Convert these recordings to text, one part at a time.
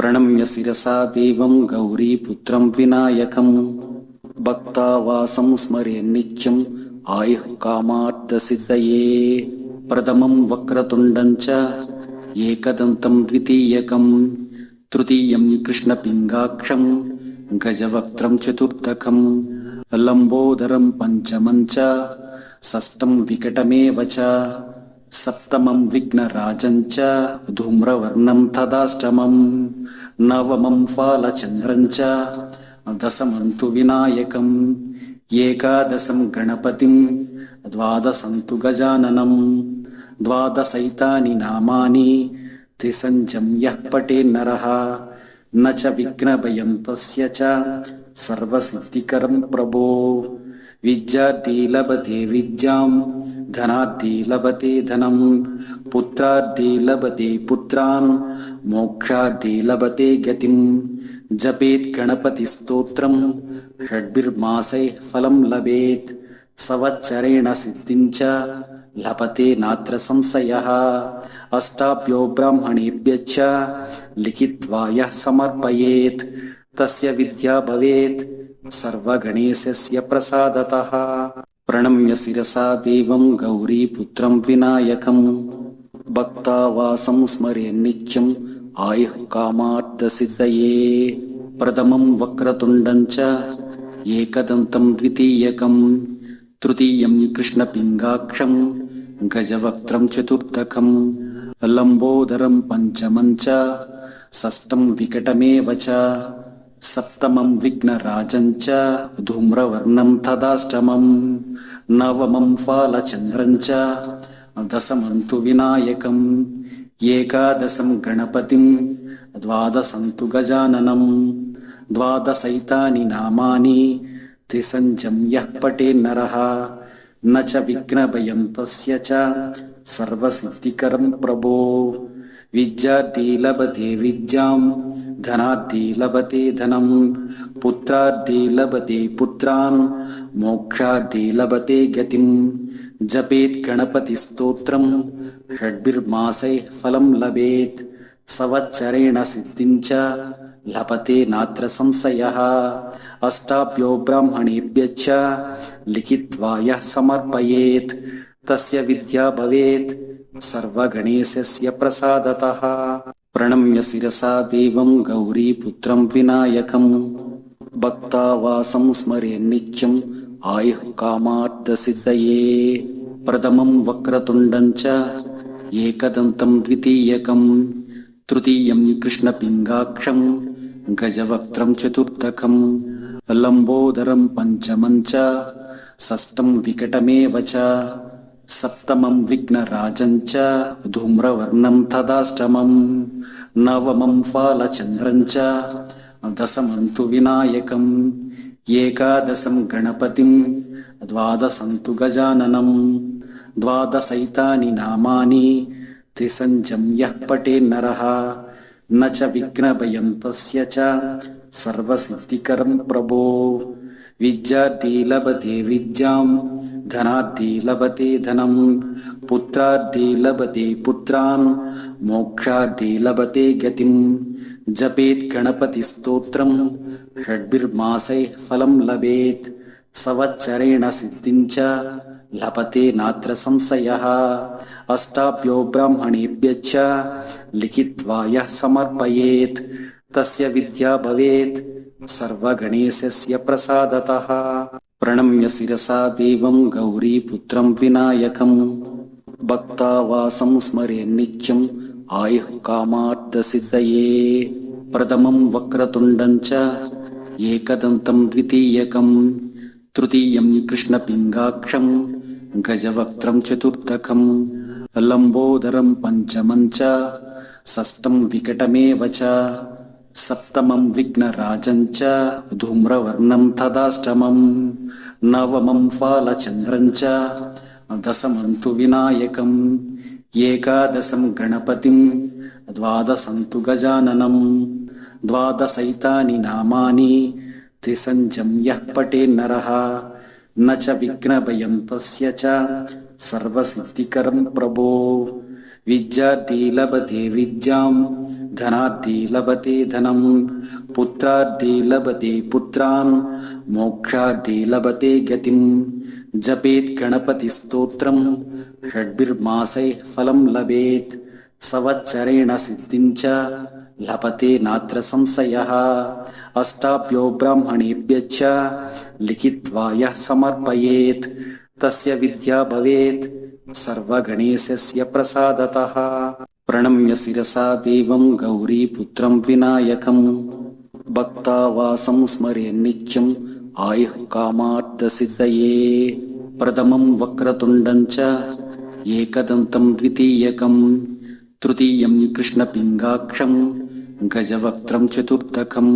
प्रणम्य शिरसा देवं गौरी पुत्रं विनायकम् भक्तावासं स्मरे नित्यम् आयुः कामार्थसिद्धये प्रथमं वक्रतुण्डं च एकदन्तं द्वितीयकं तृतीयं कृष्णपिङ्गाक्षं गजवक्त्रं चतुर्थकं लम्बोदरं पञ्चमं च षष्ठं विकटमेव च సప్తమం విఘ్నరాజం చ ధూమ్రవర్ణం తదాష్టమం నవమం ఫాలచంద్రం చ దశమం తు వినాయకం ఏకాదశం గణపతిం ద్వాదశం తు గజాననం ద్వాదశైతాని నామాని త్రిసంజం యః పటే నరః న చ విఘ్నభయం తస్య చ సర్వసిద్ధికరం ప్రభో విద్యార్థి లభతే విద్యాం धनार्थी लभते धनं पुत्रार्थी लभते पुत्रान् मोक्षार्थी लभते गतिं जपेत् गणपतिस्तोत्रं षड्भिर्मासैः फलं लभेत् संवत्सरेण सिद्धिं च लभते नात्र संशयः अष्टाभ्यो ब्राह्मणेभ्यश्च लिखित्वा यः समर्पयेत् तस्य विद्या भवेत् सर्वगणेशस्य प्रसादतः प्रणम्य शिरसा देवं गौरीपुत्रं विनायकम् भक्तावासं स्मरे नित्यम् आयुः कामार्थसिद्धये प्रथमं वक्रतुण्डं च एकदन्तं द्वितीयकं तृतीयं कृष्णपिङ्गाक्षं गजवक्त्रं चतुर्थकं लम्बोदरं पञ्चमं च षष्ठं विकटमेव च सप्तमं विघ्नराजं च धूम्रवर्णं तदाष्टमं नवमं फालचन्द्रं च दशमं तु विनायकम् एकादशं गणपतिं द्वादशं तु गजाननं द्वादशैतानि नामानि त्रिसञ्जं यः पटेन्नरः न च विघ्नभयं तस्य च सर्वसिद्धिकरं प्रभो విద్యార్థి లభతే విద్యాం ధనార్థి లభతే ధనం పుత్రార్థి లభతే పుత్రాన్ మోక్షార్థి లభతే గతిం। జపేత్ గణపతి స్తోత్రం షడ్భిర్మాసై ఫలం లభేత్। సవచ్చరేణ సిద్ధించ లభతే నాత్ర సంశయ। అష్టాభ్యో బ్రాహ్మణేభ్యచ్చ లిఖిత్వాయ సమర్పయేత్। తస్య విద్యా భవేత్। सर्वगणेशस्य प्रसादतः प्रणम्य शिरसा देवं गौरीपुत्रं विनायकम् भक्तावासं स्मरे नित्यम् आयुः कामार्थसिद्धये प्रथमं वक्रतुण्डं च एकदन्तं द्वितीयकं तृतीयं कृष्णपिङ्गाक्षं गजवक्त्रं चतुर्थकं लम्बोदरं पञ्चमं च षष्ठं विकटमेव च సప్తమం విఘ్నరాజం చ ధూమ్రవర్ణం తదాష్టమం నవమం ఫాలచంద్రం చ దశమం తు వినాయకం ఏకాదశం గణపతిం ద్వాదశంతు గజాననం ద్వాదశైతాని నామాని త్రిసంజం యః పటే నరః న చ విఘ్నభయం తస్య చ సర్వసిద్ధికరం ప్రభో విద్యార్థి లభతే విద్యాం धनार्थी लभते धनं पुत्रार्थी लभते पुत्रान् मोक्षार्थी लभते गतिं जपेत् गणपतिस्तोत्रं षड्भिर्मासैः फलं लभेत्। संवत्सरेण सिद्धिं च लभते नात्र संशयः। अष्टाभ्यो ब्राह्मणेभ्यश्च लिखित्वा यः समर्पयेत् तस्य विद्या भवेत्। सर्वगणेशस्य प्रसादतः प्रणम्य शिरसा देवं गौरीपुत्रं विनायकम्। भक्तावासं स्मरे नित्यम्। आयुः कामार्थसिद्धये। प्रथमं वक्रतुण्डं च। एकदन्तं द्वितीयकं तृतीयं कृष्णपिङ्गाक्षं गजवक्त्रं चतुर्थकं लम्बोदरं पञ्चमं च। षष्ठं विकटमेव च సప్తమం విఘ్నరాజంచ ధూమ్రవర్ణం తదాష్టమం నవమం ఫాలచంద్రంచ దశమంతు వినాయకం ఏకాదశం గణపతిం ద్వాదశంతు గజాననం ద్వాదశైతాని నామాని త్రిసంజం యః పటే నరః న చ విఘ్నభయం తస్య చ సర్వసిద్ధికరం ప్రభో విద్యార్థి లభతే విద్యాం विद्यार्थी लभते विद्यां धनाद्दी लभते धनम् पुत्राद्दी लभते पुत्रान् मोक्षाद्दी लभते गतिम् जपेत् गणपतिस्तोत्रम् षड्भिर्मासैः फलं लभेत् संवत्सरेण सिद्धिं च लभते नात्र संशयः अष्टाभ्यो ब्राह्मणेभ्यश्च लिखित्वा यः समर्पयेत् तस्य विद्या भवेत् सर्वगणेशस्य प्रसादतः प्रणम्य शिरसा देवं गौरीपुत्रं विनायकम् भक्तावासं स्मरे नित्यम् आयुः कामार्थसिद्धये प्रथमं वक्रतुण्डं च एकदन्तं द्वितीयकम् तृतीयं कृष्णपिङ्गाक्षं गजवक्त्रं चतुर्थकम्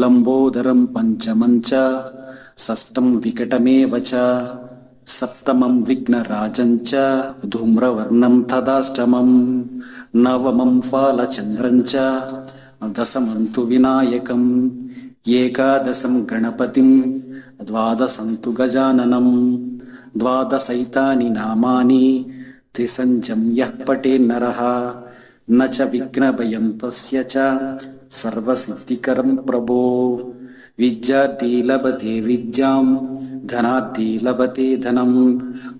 लम्बोदरं पञ्चमं च षष्ठं विकटमेव च సప్తమం విఘ్నరాజం చ ధూమ్రవర్ణం తదాష్టమం నవమం ఫాలచంద్రం చ దశమం తు వినాయకం ఏకాదశం గణపతిం ద్వాదశం తు గజాననం ద్వాదశైతాని నామాని త్రిసంజం యః పటే నరః న చ విఘ్నభయం తస్య చ సర్వసిద్ధికరం ప్రభో విద్యార్థి లభతే విద్యాం ధనార్థి లభతే ధనం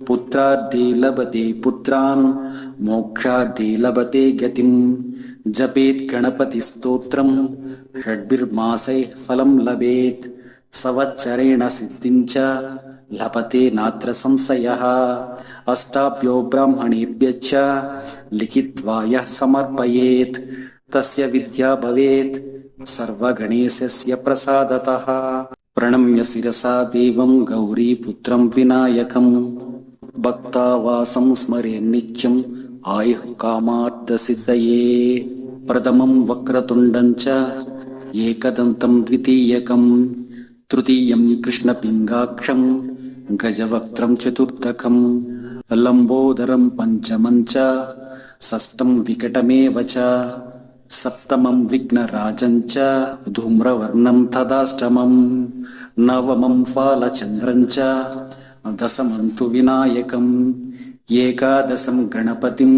పుత్రార్థి లభతే పుత్రాన్ మోక్షార్థి లభతే గతిం జపేత్ గణపతి స్తోత్రం షడ్భిర్మాసై ఫలం లభేత్ సవచ్చరేణ సిద్ధించ లభతే నాత్ర సంశయ అష్టాభ్యో బ్రాహ్మణేభ్య లిఖిత్వాయ సమర్పయేత్ తస్య విద్యా భవేత్ సర్వగణేశస్య ప్రసాదత प्रणम्य शिरसा देवं गौरीपुत्रं विनायकम्। भक्तावासं स्मरे नित्यम्। आयुः कामार्थसिद्धये। प्रथमं वक्रतुण्डं च। एकदन्तं द्वितीयकम्। तृतीयं कृष्णपिङ्गाक्षं गजवक्त्रं चतुर्थकम्। लम्बोदरं पञ्चमं च। षष्ठं विकटमेव च సప్తమం విఘ్నరాజంచ ధూమ్రవర్ణం తదాష్టమం నవమం ఫాలచంద్రంచ దశమంతు వినాయకం ఏకాదశం గణపతిం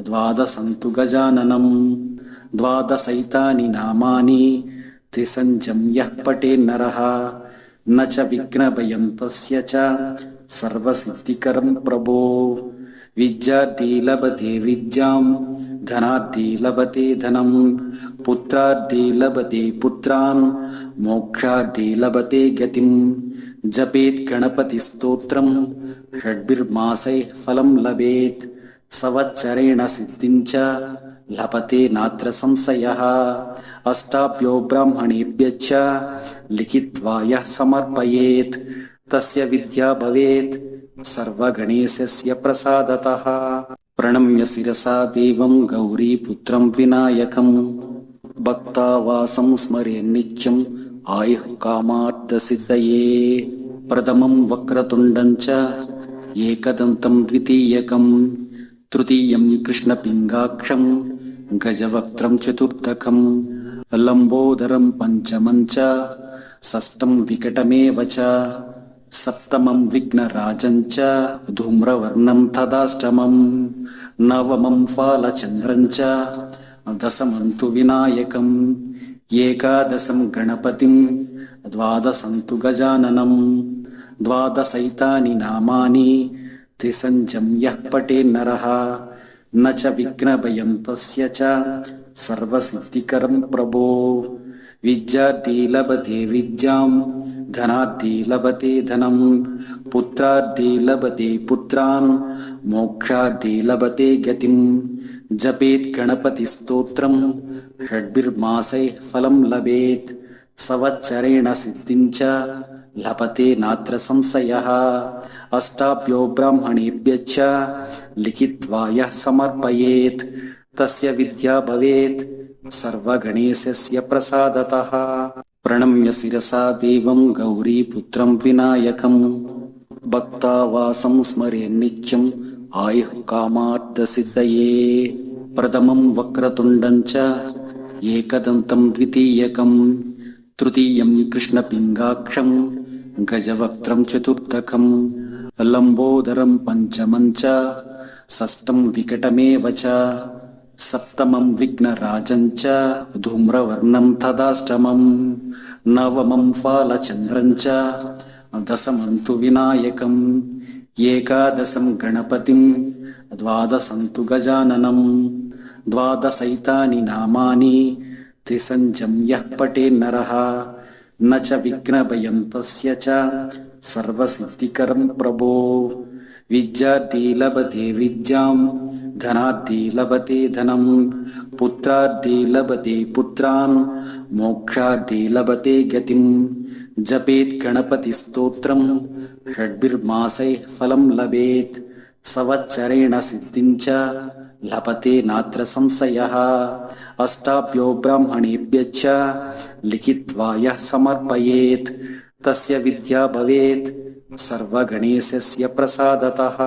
ద్వాదశంతు గజాననం ద్వాదశైతాని నామాని త్రిసంజం యః పటే నరః న చ విఘ్నభయం తస్య చ సర్వసిద్ధికరం ప్రభో విద్యార్థి లభతే విద్యాం विद्यार्थी लभते विद्यां धनार्थी लभते धनम् पुत्रार्थी लभते पुत्रान् मोक्षार्थी लभते गतिम् जपेत् गणपतिस्तोत्रं षड्भिर्मासैः फलं लभेत् संवत्सरेण सिद्धिं च लभते नात्र संशयः अष्टाभ्यो ब्राह्मणेभ्यश्च लिखित्वा यः समर्पयेत् तस्य विद्या भवेत् सर्वगणेशस्य प्रसादतः प्रणम्य शिरसा देवं गौरीपुत्रं विनायकम् भक्तावासं स्मरे नित्यम् आयुः कामार्थसिद्धये प्रथमं वक्रतुण्डं च एकदन्तं द्वितीयकम् तृतीयं कृष्णपिङ्गाक्षं गजवक्त्रं चतुर्थकम् लम्बोदरं पञ्चमं च षष्ठं विकटमेव च సప్తమం విఘ్నరాజం చ ధూమ్రవర్ణం తదాష్టమం నవమం ఫాలచంద్రం చ దశమం తు వినాయకం ఏకాదశం గణపతిం ద్వాదశం తు గజాననం ద్వాదశైతాని నామాని త్రిసంజం యః పటే నరః న చ విఘ్నభయం తస్య చ సర్వసిద్ధికరం ప్రభో విద్యార్థి లభతే విద్యాం धनार्थी लभते धनम् पुत्रार्थी लभते पुत्रान् मोक्षार्थी लभते गतिम् जपेत् गणपतिस्तोत्रम् षड्भिर्मासैः फलं लभेत्। संवत्सरेण सिद्धिं च लभते नात्र संशयः। अष्टाभ्यो ब्राह्मणेभ्यश्च लिखित्वा यः समर्पयेत् तस्य विद्या भवेत्। सर्वगणेशस्य प्रसादतः प्रणम्य शिरसा देवं गौरीपुत्रं विनायकम् भक्तावासं स्मरे नित्यम्। आयुः कामार्थसिद्धये। प्रथमं वक्रतुण्डं च एकदन्तं द्वितीयकम्। तृतीयं कृष्णपिङ्गाक्षं गजवक्त्रं चतुर्थकम्। लम्बोदरं पञ्चमं च। षष्ठं विकटमेव च సప్తమం విఘ్నరాజం చ ధూమ్రవర్ణం తదాష్టమం నవమం ఫాలచంద్రం చ దశమం తు వినాయకం ఏకాదశం గణపతిం ద్వాదశం తు గజాననం ద్వాదశైతాని నామాని త్రిసంజం యః పటే నరః న విఘ్నభయం తస్య చ సర్వసిద్ధికరం ప్రభో విద్యార్థి లభతే విద్యాం धनार्थी लभते धनं पुत्रार्थी लभते पुत्रान् मोक्षार्थी लभते गतिं जपेत् गणपतिस्तोत्रं षड्भिर्मासैः फलं लभेत्। संवत्सरेण सिद्धिं च लभते नात्र संशयः। अष्टाभ्यो ब्राह्मणेभ्यश्च लिखित्वा यः समर्पयेत् तस्य विद्या भवेत्। सर्वगणेशस्य प्रसादतः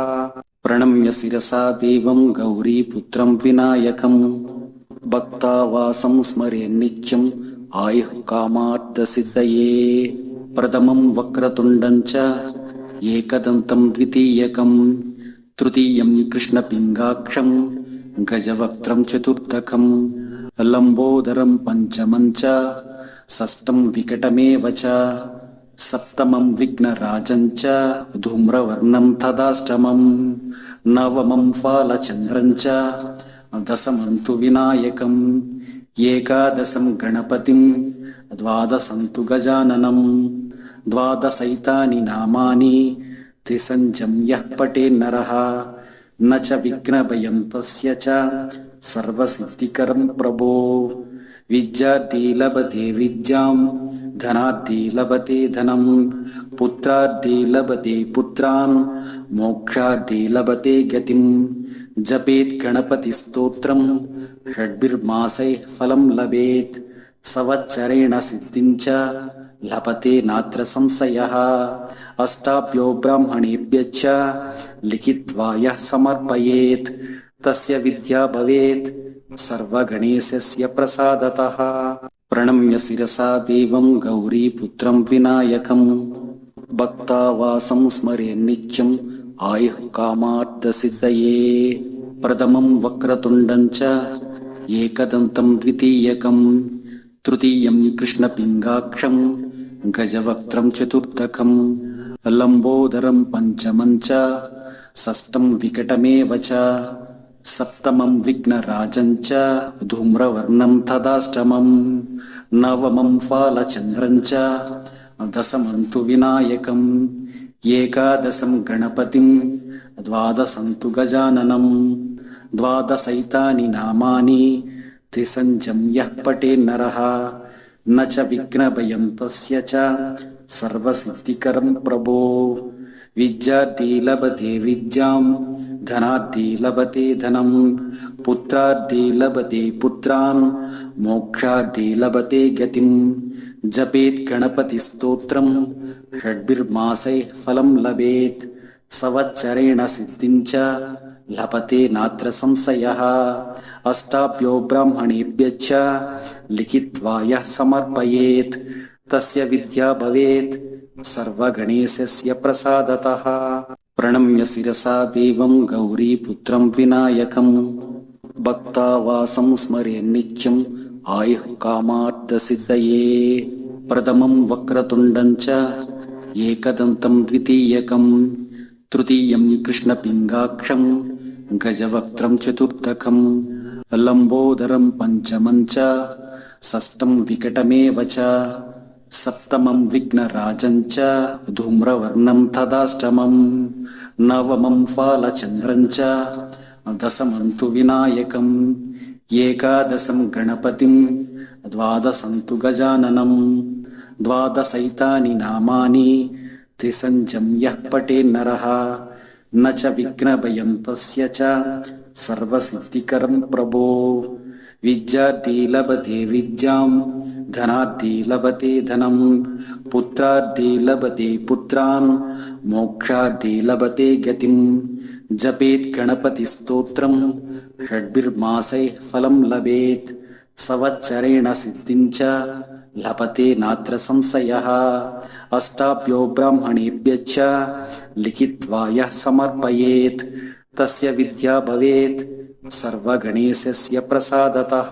प्रणम्य शिरसा देवं गौरीपुत्रं विनायकम्। भक्तावासं स्मरे नित्यम्। आयुः कामार्थसिद्धये। प्रथमं वक्रतुण्डं च। एकदन्तं द्वितीयकम्। तृतीयं कृष्णपिङ्गाक्षं गजवक्त्रं चतुर्थकम्। लम्बोदरं पञ्चमं च। षष्ठं विकटमेव च सप्तमं विघ्नराजं च धूम्रवर्णं तदाष्टमं नवमं फालचन्द्रं च दशमं तु विनायकम् एकादशं गणपतिं द्वादशं तु गजाननं द्वादशैतानि नामानि त्रिसञ्जं यः पटेन्नरः न च विघ्नभयं तस्य च सर्वसिद्धिकरं प्रभो विद्यार्थी लभते विद्यां धनार्थी लभते धनं पुत्रार्थी लभते पुत्रान् मोक्षार्थी लभते गतिं जपेत् गणपतिस्तोत्रं षड्भिर्मासैः फलं लभेत् संवत्सरेण सिद्धिं च लभते नात्र संशयः अष्टाभ्यो ब्राह्मणेभ्यश्च लिखित्वा यः समर्पयेत् तस्य विद्या भवेत् सर्वगणेशस्य प्रसादतः प्रणम्य शिरसा देवं गौरीपुत्रं विनायकम् भक्तावासं स्मरे नित्यम् आयुः कामार्थसिद्धये प्रथमं वक्रतुण्डं च एकदन्तं द्वितीयकम् तृतीयं कृष्णपिङ्गाक्षं गजवक्त्रं चतुर्थकम् लम्बोदरं पञ्चमं च षष्ठं विकटमेव च సప్తమం విఘ్నరాజం చ ధూమ్రవర్ణం తదాష్టమం నవమం ఫాలచంద్రం చ దశమం తు వినాయకం ఏకాదశం గణపతిం ద్వాదశం తు గజాననం ద్వాదశైతాని నామాని త్రిసంజం యః పటే నరః న చ విఘ్నభయం తస్య చ సర్వసిద్ధికరం ప్రభో విద్యార్థి లభతే విద్యాం धनार्थी लभते धनं पुत्रार्थी लभते पुत्रान् मोक्षार्थी लभते गतिं। जपेत् गणपतिस्तोत्रं षड्भिर्मासैः फलं लभेत्। संवत्सरेण सिद्धिं च लभते नात्र संशयः। अष्टाभ्यो ब्राह्मणेभ्यश्च लिखित्वा यः समर्पयेत् तस्य विद्या भवेत्। सर्वगणेशस्य प्रसादतः प्रणम्य शिरसा देवं गौरीपुत्रं विनायकम् भक्तावासं स्मरे नित्यम् आयुः कामार्थसिद्धये प्रथमं वक्रतुण्डं च एकदन्तं द्वितीयकम् तृतीयं कृष्णपिङ्गाक्षं गजवक्त्रं चतुर्थकम् लम्बोदरं पञ्चमं च षष्ठं विकटमेव च सप्तमं विघ्नराजं च धूम्रवर्णं तदाष्टमं नवमं फालचन्द्रं च दशमं तु विनायकम् एकादशं गणपतिं द्वादशं तु गजाननं द्वादशैतानि नामानि त्रिसञ्जं यः पटेन्नरः न च विघ्नभयं तस्य च सर्वसिद्धिकरं प्रभो विद्यार्थी लभते विद्यां धनार्थी लभते धनं पुत्रार्थी लभते पुत्रान् मोक्षार्थी लभते गतिं जपेत् गणपतिस्तोत्रं षड्भिर्मासैः फलं लभेत् संवत्सरेण सिद्धिं च लभते नात्र संशयः अष्टाभ्यो ब्राह्मणेभ्यश्च लिखित्वा यः समर्पयेत् तस्य विद्या भवेत् सर्वगणेशस्य प्रसादतः